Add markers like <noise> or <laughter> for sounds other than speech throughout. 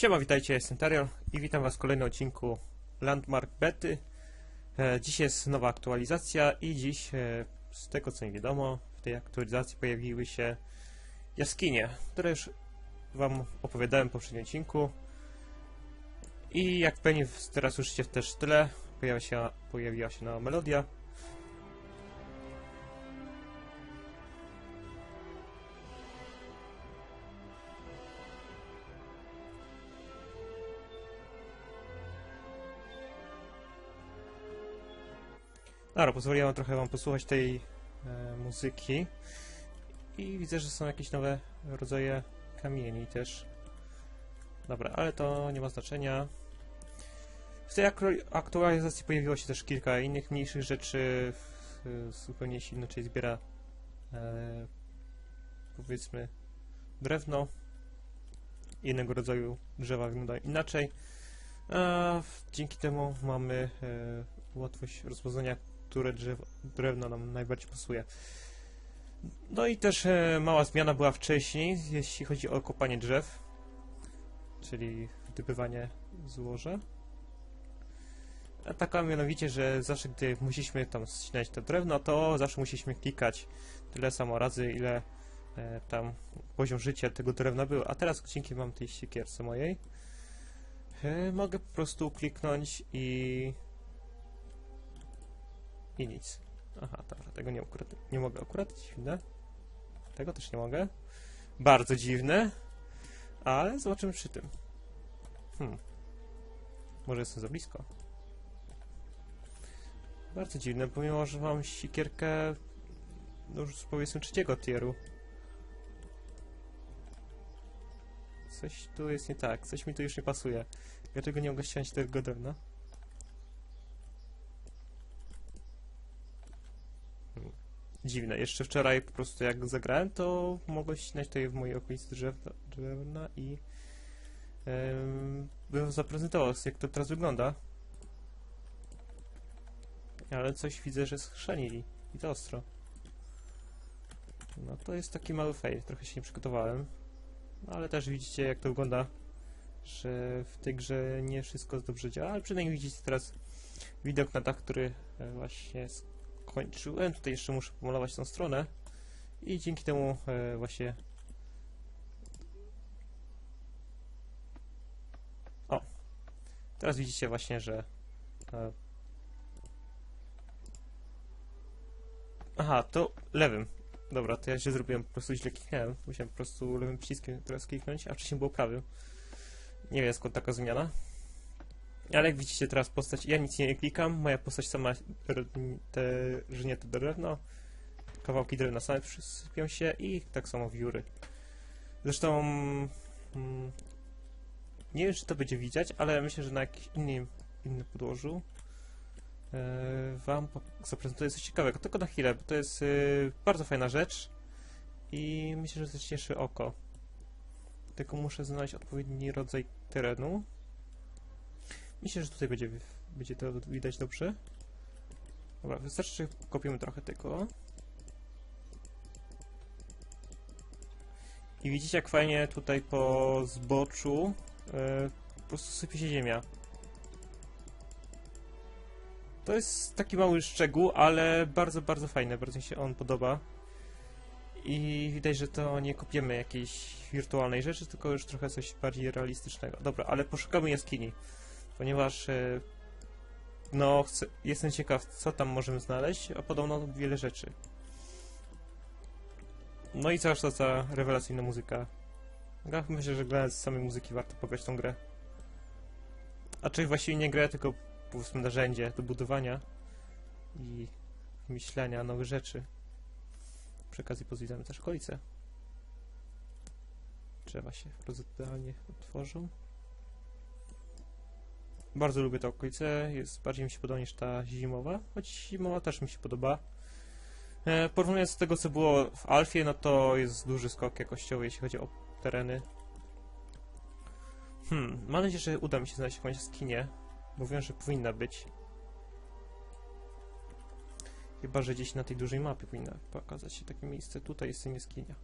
Siema, witajcie, jestem Tarion i witam was w kolejnym odcinku Landmark Bety. E, dziś jest nowa aktualizacja i dziś, e, z tego co mi wiadomo, w tej aktualizacji pojawiły się jaskinie, które już wam opowiadałem w poprzednim odcinku. I jak pewnie teraz słyszycie też pojawia się, pojawiła się nowa melodia. Dobra, pozwoliłem trochę wam posłuchać tej e, muzyki. I widzę, że są jakieś nowe rodzaje kamieni też. Dobra, ale to nie ma znaczenia. W tej aktualizacji pojawiło się też kilka innych mniejszych rzeczy. Zupełnie się inaczej zbiera e, powiedzmy drewno. Innego rodzaju drzewa wyglądają inaczej. A w- dzięki temu mamy e, łatwość rozpoznania, które drzew, drewno nam najbardziej pasuje. No i też e, mała zmiana była wcześniej, jeśli chodzi o kopanie drzew, czyli wydobywanie złoża. A taka mianowicie, że zawsze gdy musieliśmy tam ścinać to drewno, to zawsze musieliśmy klikać tyle samo razy, ile e, tam poziom życia tego drewna był. A teraz dzięki mam tej siekierce mojej, e, mogę po prostu kliknąć i i nic. Aha, dobra, tego nie, akurat, nie mogę akurat, dziwne. Tego też nie mogę. Bardzo dziwne. Ale zobaczymy przy tym. Hmm. Może jestem za blisko. Bardzo dziwne, pomimo, że mam sikierkę no już powiedzmy trzeciego tieru. Coś tu jest nie tak, coś mi tu już nie pasuje. Dlaczego nie mogę ściąć tego drewna? Dziwne. Jeszcze wczoraj po prostu jak zagrałem, to mogłem ścinać tutaj w mojej okolicy drzew, drewna i um, bym zaprezentował, jak to teraz wygląda. Ale coś widzę, że schrzanili i to ostro. No to jest taki mały fail, trochę się nie przygotowałem. No, ale też widzicie jak to wygląda, że w tej grze nie wszystko dobrze działa, ale przynajmniej widzicie teraz widok na dach, który e, właśnie kończyłem. Tutaj jeszcze muszę pomalować tą stronę. I dzięki temu e, właśnie... O! Teraz widzicie właśnie, że... E... Aha, to lewym. Dobra, to ja się zrobiłem, po prostu źle kliknąłem. Musiałem po prostu lewym przyciskiem teraz kliknąć, a wcześniej było prawym. Nie wiem skąd taka zmiana. Ale jak widzicie teraz postać, ja nic nie klikam, moja postać sama te żnie to drewno, kawałki drewna same przysypią się i tak samo wióry. Zresztą mm, nie wiem czy to będzie widać, ale myślę, że na jakimś innym, innym podłożu yy, wam zaprezentuję coś ciekawego, tylko na chwilę, bo to jest yy, bardzo fajna rzecz i myślę, że cieszy oko. Tylko muszę znaleźć odpowiedni rodzaj terenu. Myślę, że tutaj będzie, będzie to widać dobrze. Dobra, wystarczy, kopiemy trochę tego. I widzicie, jak fajnie tutaj po zboczu yy, po prostu sypie się ziemia. To jest taki mały szczegół, ale bardzo, bardzo fajny. Bardzo mi się on podoba. I widać, że to nie kopiemy jakiejś wirtualnej rzeczy, tylko już trochę coś bardziej realistycznego. Dobra, ale poszukamy jaskini ponieważ e, no, chcę, jestem ciekaw, co tam możemy znaleźć, a podobno wiele rzeczy. No i cała ta rewelacyjna muzyka. Ja myślę, że grając z samej muzyki warto pograć tą grę. A czy właściwie nie grę, tylko powiedzmy narzędzie do budowania i myślenia nowych rzeczy. Przy okazji pozwiedzamy też okolice. Drzewa się rozdzielnie otworzą. Bardzo lubię tę okolicę, jest bardziej mi się podoba niż ta zimowa, choć zimowa też mi się podoba. E, porównując z tego, co było w Alfie, no to jest duży skok jakościowy, jeśli chodzi o tereny. Hmm, mam nadzieję, że uda mi się znaleźć jakąś jaskinię, bo wiem, że powinna być. Chyba, że gdzieś na tej dużej mapie powinna pokazać się takie miejsce. Tutaj jest jaskinia.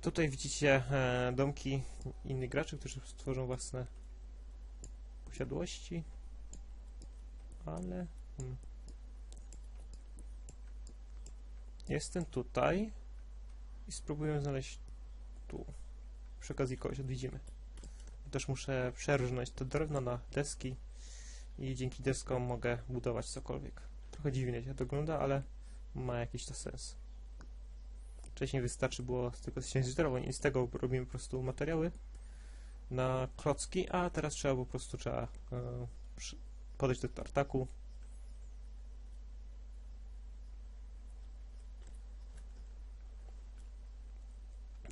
Tutaj widzicie e, domki innych graczy, którzy stworzą własne posiadłości. Ale... Hmm. Jestem tutaj i spróbuję znaleźć tu. Przy okazji kogoś odwiedzimy. Też muszę przerżnąć to drewno na deski i dzięki deskom mogę budować cokolwiek. Trochę dziwnie się to wygląda, ale ma jakiś to sens. Wcześniej wystarczy było tylko ściąć drewno i z tego robimy po prostu materiały na klocki, a teraz trzeba po prostu trzeba e, podejść do tartaku.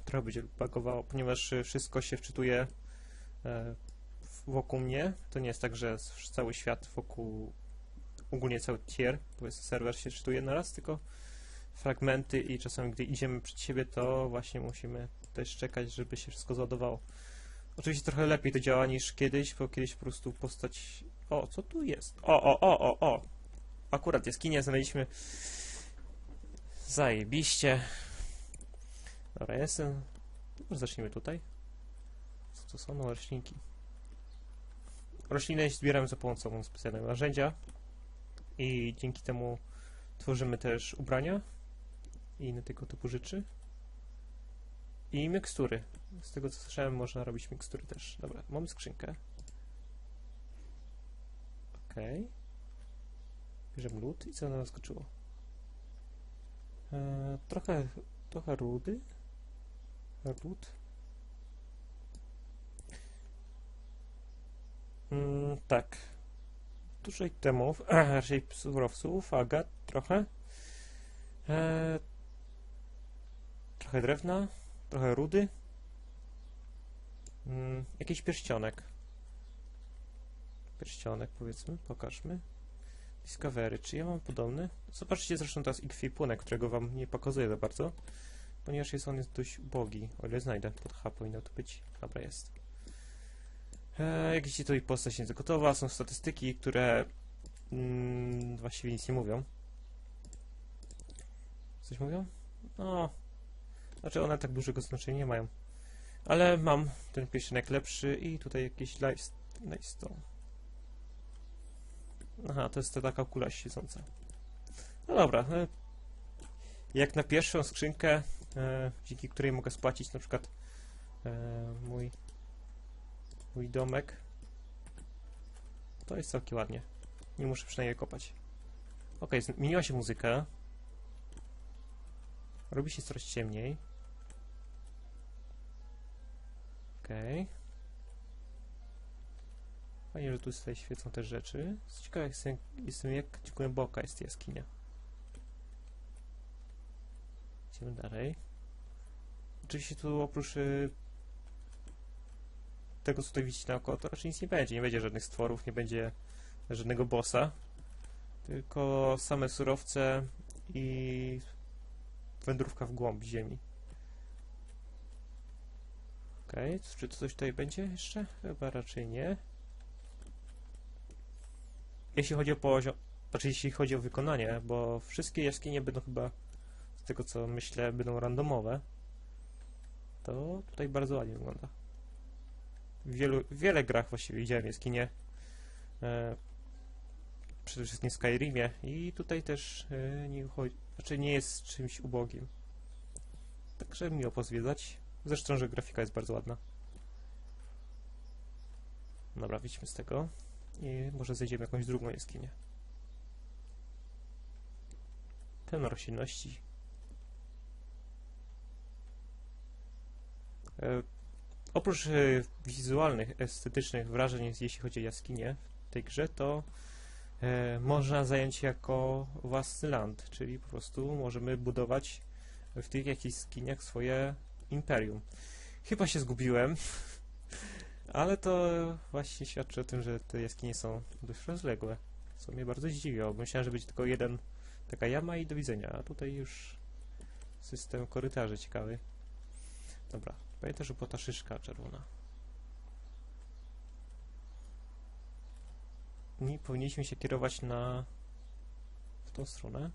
Trochę będzie bagowało, ponieważ wszystko się wczytuje e, wokół mnie. To nie jest tak, że cały świat wokół, ogólnie cały tier, powiedzmy serwer się czytuje naraz, tylko fragmenty i czasami gdy idziemy przed siebie, to właśnie musimy też czekać, żeby się wszystko załadowało. Oczywiście trochę lepiej to działa niż kiedyś, bo kiedyś po prostu postać... O, co tu jest? O, o, o, o, o! Akurat jaskinię znaleźliśmy. Zajebiście. Dobra, jestem... Może zacznijmy tutaj. Co to są? No, roślinki. Rośliny zbieramy za pomocą specjalnego narzędzia i dzięki temu tworzymy też ubrania i inne tego typu rzeczy. I mikstury. Z tego co słyszałem, można robić mikstury też. Dobra, mamy skrzynkę. Okej. Bierzemy lód i co na nas skoczyło? Eee, trochę, trochę rudy. Ród. Mm, tak. Dużo itemów, <clears throat> a raczej surowców, agat trochę. Eee, trochę drewna, trochę rudy. Mm, jakiś pierścionek. Pierścionek powiedzmy, pokażmy. Discovery, czy ja mam podobny? Zobaczcie zresztą teraz ekwipunek, którego wam nie pokazuję za bardzo, ponieważ jest on jest dość ubogi, o ile znajdę, pod H powinno to być. Dobra, jest. E, jak widzicie, to i postać jest gotowa, są statystyki, które mm, właściwie nic nie mówią. Coś mówią? No, znaczy one tak dużego znaczenia nie mają. Ale mam ten pierścionek lepszy i tutaj jakiś livestone. Aha, to jest ta taka kula siedząca. No dobra. e, Jak na pierwszą skrzynkę, e, dzięki której mogę spłacić na przykład e, mój, mój domek, to jest całkiem ładnie. Nie muszę przynajmniej kopać. Ok, zmieniła się muzyka. Robi się coraz ciemniej. Okej. Fajnie, że tu tutaj świecą te rzeczy. Ciekawe jestem, jestem jak głęboka jest jaskinia. Idziemy dalej. Oczywiście tu oprócz y, tego, co tutaj widzicie naokoło, to raczej nic nie będzie. Nie będzie żadnych stworów, nie będzie żadnego bossa. Tylko same surowce i wędrówka w głąb ziemi. Okej, czy to coś tutaj będzie jeszcze? Chyba raczej nie. Jeśli chodzi o poziom, znaczy jeśli chodzi o wykonanie, bo wszystkie jaskinie będą chyba, z tego co myślę, będą randomowe, to tutaj bardzo ładnie wygląda. W wielu, wiele grach właściwie widziałem jaskinie, e, przede wszystkim w Skyrimie i tutaj też e, nie uchodzi, znaczy nie jest czymś ubogim. Także miło pozwiedzać. Zresztą, że grafika jest bardzo ładna. Dobra, wyjdźmy z tego i może zejdziemy jakąś drugą jaskinię. Pełno roślinności. E, oprócz e, wizualnych, estetycznych wrażeń, jeśli chodzi o jaskinie w tej grze, to e, można zająć się jako własny land, czyli po prostu możemy budować w tych jakichś jaskiniach swoje imperium. Chyba się zgubiłem, ale to właśnie świadczy o tym, że te jaskinie są dość rozległe. Co mnie bardzo zdziwiło. Myślałem, że będzie tylko jeden taka jama i do widzenia, a tutaj już system korytarzy ciekawy. Dobra, pamiętaj, że była ta szyszka czerwona. I powinniśmy się kierować na w tą stronę.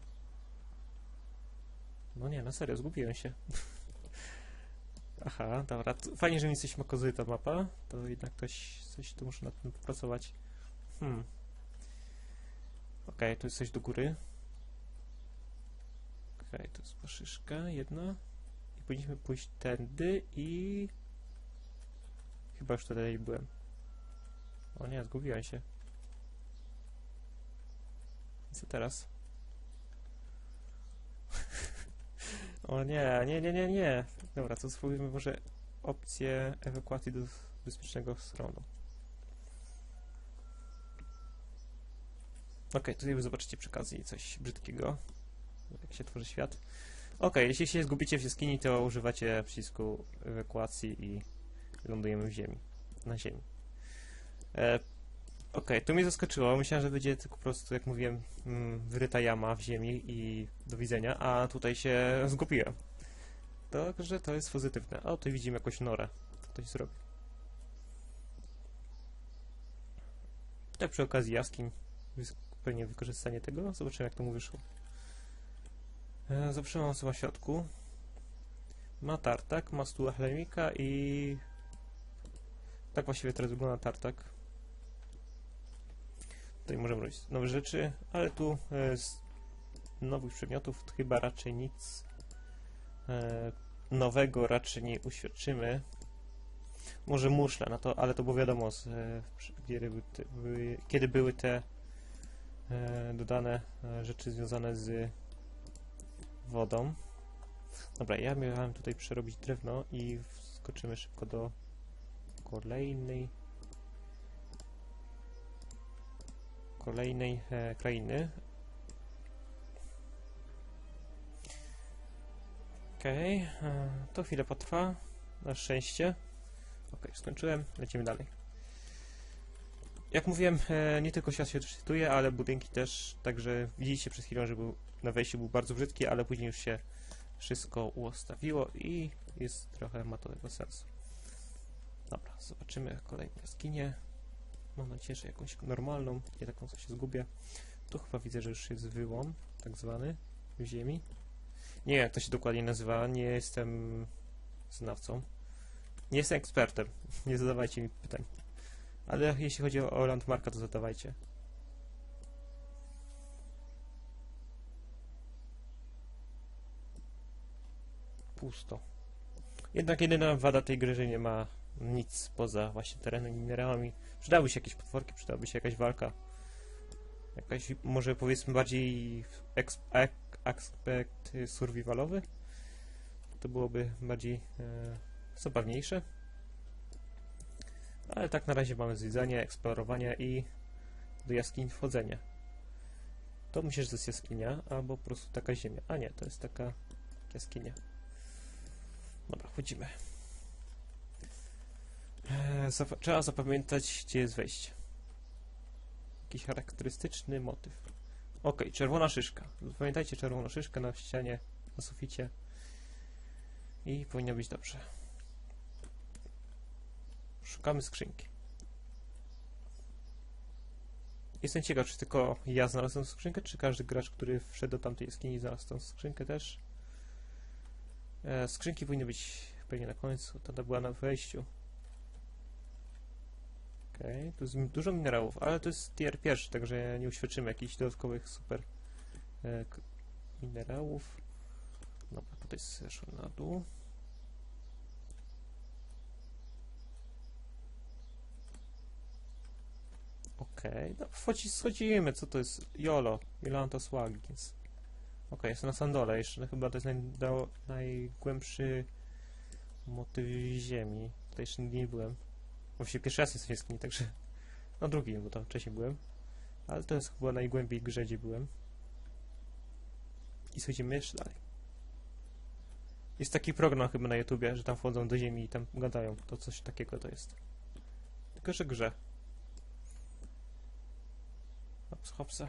No nie, na serio, zgubiłem się. <laughs> Aha, dobra. Fajnie, że mi coś pokazuje ta mapa. To jednak ktoś coś tu muszę nad tym popracować. Hmm. Okej, tu jest coś do góry. Okej, to jest paszyszka jedna. I powinniśmy pójść tędy i... Chyba już tutaj byłem. O nie, zgubiłem się. I co teraz? <laughs> o nie, nie, nie, nie, nie. Dobra, to spróbujmy może opcję ewakuacji do bezpiecznego schronu. Okej, tutaj wy zobaczycie przy okazji coś brzydkiego, jak się tworzy świat. Okej, jeśli się zgubicie w jaskini, to używacie przycisku ewakuacji i lądujemy w ziemi, na ziemi. E, Okej, tu mnie zaskoczyło. Myślałem, że będzie tylko po prostu, jak mówiłem, mm, wyryta jama w ziemi i do widzenia, a tutaj się zgubiłem. Także to jest pozytywne. O, tu widzimy jakąś norę. Co ktoś zrobi. Tak przy okazji jaskiń. Pewnie wykorzystanie tego. Zobaczymy jak to mu wyszło. E, zobaczymy osoba w środku. Ma tartak, ma stół chlemika i... Tak właściwie teraz wygląda tartak. Tutaj możemy robić nowe rzeczy, ale tu e, z nowych przedmiotów to chyba raczej nic nowego raczej nie uświadczymy. Może muszle, no to, ale to było wiadomo, z, e, kiedy, były te, kiedy były te e, dodane e, rzeczy związane z wodą. Dobra, ja miałem tutaj przerobić drewno i skoczymy szybko do kolejnej kolejnej e, krainy. Okej, e, to chwilę potrwa. Na szczęście. Okej, skończyłem, lecimy dalej. Jak mówiłem, e, nie tylko świat się czytuje, ale budynki też, także widzicie przed chwilą, że był, na wejściu był bardzo brzydki, ale później już się wszystko uostawiło i jest trochę, ma tego sensu. Dobra, zobaczymy kolejne jaskinie. Mam nadzieję, że jakąś normalną, nie taką, co się zgubię. Tu chyba widzę, że już jest wyłom, tak zwany, w ziemi. Nie wiem, jak to się dokładnie nazywa, nie jestem znawcą. Nie jestem ekspertem, <laughs> nie zadawajcie mi pytań. Ale jeśli chodzi o, landmarka, to zadawajcie. Pusto. Jednak jedyna wada tej gry, że nie ma nic poza właśnie terenem i minerałami. Przydałyby się jakieś potworki, przydałaby się jakaś walka. Jakaś, może powiedzmy bardziej aspekt survivalowy. To byłoby bardziej e, zabawniejsze. Ale tak na razie mamy zwiedzanie, eksplorowanie i do jaskiń wchodzenie. To myślę, że to jest jaskinia, albo po prostu taka ziemia. A nie, to jest taka jaskinia. Dobra, wchodzimy. Eee, zap- trzeba zapamiętać, gdzie jest wejście. Jakiś charakterystyczny motyw. Ok, czerwona szyszka. Pamiętajcie czerwoną szyszkę na ścianie, na suficie. I powinno być dobrze. Szukamy skrzynki. Jestem ciekaw, czy tylko ja znalazłem skrzynkę, czy każdy gracz, który wszedł do tamtej jaskini, znalazł tą skrzynkę też. E, skrzynki powinny być pewnie na końcu, ta była na wejściu. Okej, tu jest dużo minerałów, ale to jest tier pierwszy, także nie uświadczymy jakichś dodatkowych super e, minerałów. Dobra, tutaj zeszłem na dół. Okej, no wchodzi, schodzimy, co to jest? Jolo, Jolanta Swaggins. Okej, jest na Sandole jeszcze, no chyba to jest naj, najgłębszy motyw ziemi. Tutaj jeszcze nigdy nie byłem. Właściwie pierwszy raz jestem w jaskini, także... No drugi, bo tam wcześniej byłem. Ale to jest chyba najgłębiej grze, byłem. I schodzimy jeszcze dalej. Jest taki program chyba na YouTubie, że tam wchodzą do ziemi i tam gadają. To coś takiego to jest. Tylko, że grze. Hops, hopsa.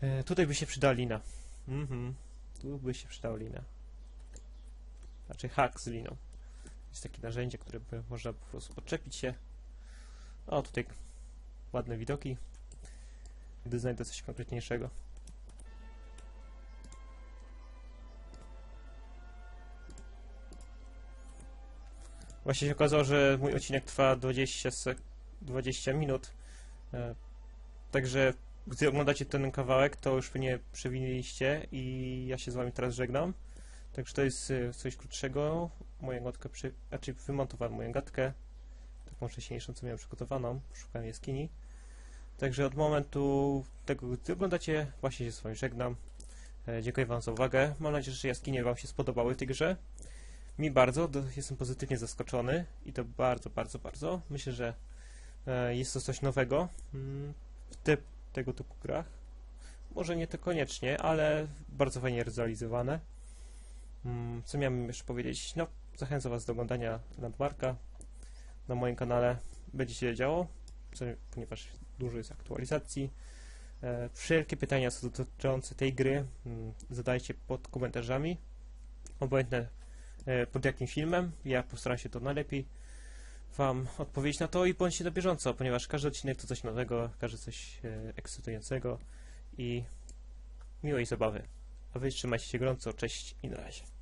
E, tutaj by się przydała lina. Mhm. Tu by się przydała lina znaczy hak z liną. Jest takie narzędzie, które można po prostu podczepić się. O, tutaj ładne widoki, gdy znajdę coś konkretniejszego. Właśnie się okazało, że mój odcinek trwa 20, 20 minut, e, także gdy oglądacie ten kawałek, to już mnie przewinęliście i ja się z wami teraz żegnam. Także to jest e, coś krótszego. Moją gadkę, przy... znaczy wymontowałem moją gadkę, taką wcześniejszą, co miałem przygotowaną, szukałem jaskini. Także od momentu tego, gdy oglądacie, właśnie się z wami żegnam. E, dziękuję wam za uwagę. Mam nadzieję, że jaskinie wam się spodobały w tej grze. Mi bardzo, jestem pozytywnie zaskoczony i to bardzo, bardzo, bardzo. Myślę, że e, jest to coś nowego mm, w te, tego typu grach. Może nie to koniecznie, ale bardzo fajnie zrealizowane. Mm, co miałem jeszcze powiedzieć? No, zachęcam Was do oglądania Landmarka na moim kanale. Będzie się działo, ponieważ dużo jest aktualizacji. E, wszelkie pytania dotyczące tej gry mm, zadajcie pod komentarzami. Obojętne e, pod jakim filmem. Ja postaram się to najlepiej Wam odpowiedzieć na to i bądźcie na bieżąco, ponieważ każdy odcinek to coś nowego, każdy coś e, ekscytującego i miłej zabawy. A Wy trzymajcie się gorąco, cześć i na razie.